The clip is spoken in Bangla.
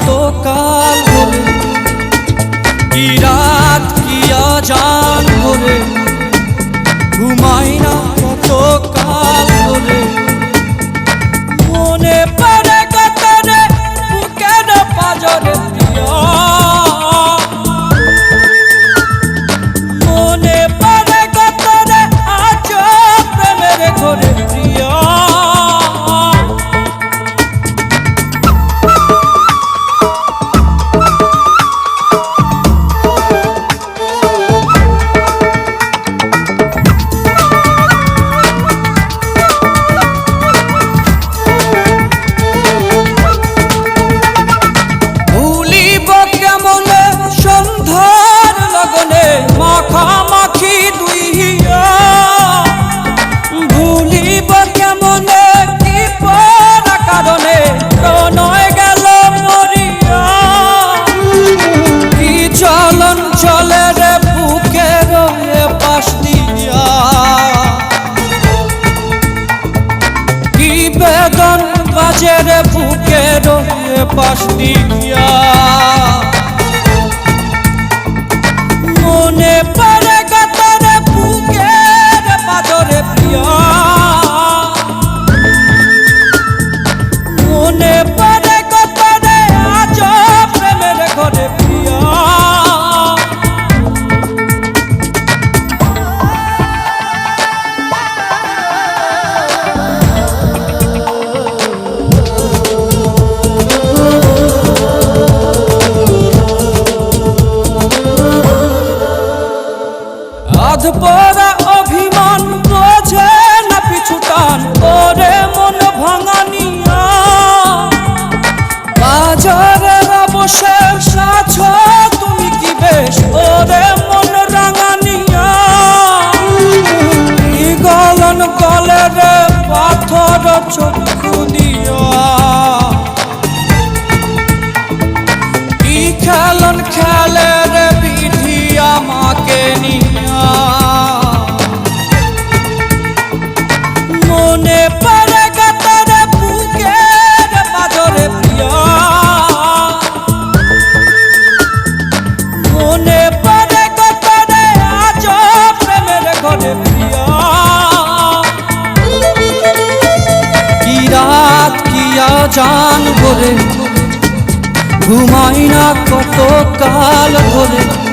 तो काल गुल की रात किया जा নিজের বুকের পাশ দিয়া। চান ভরে। ঘুমাই না কত কাল ধরে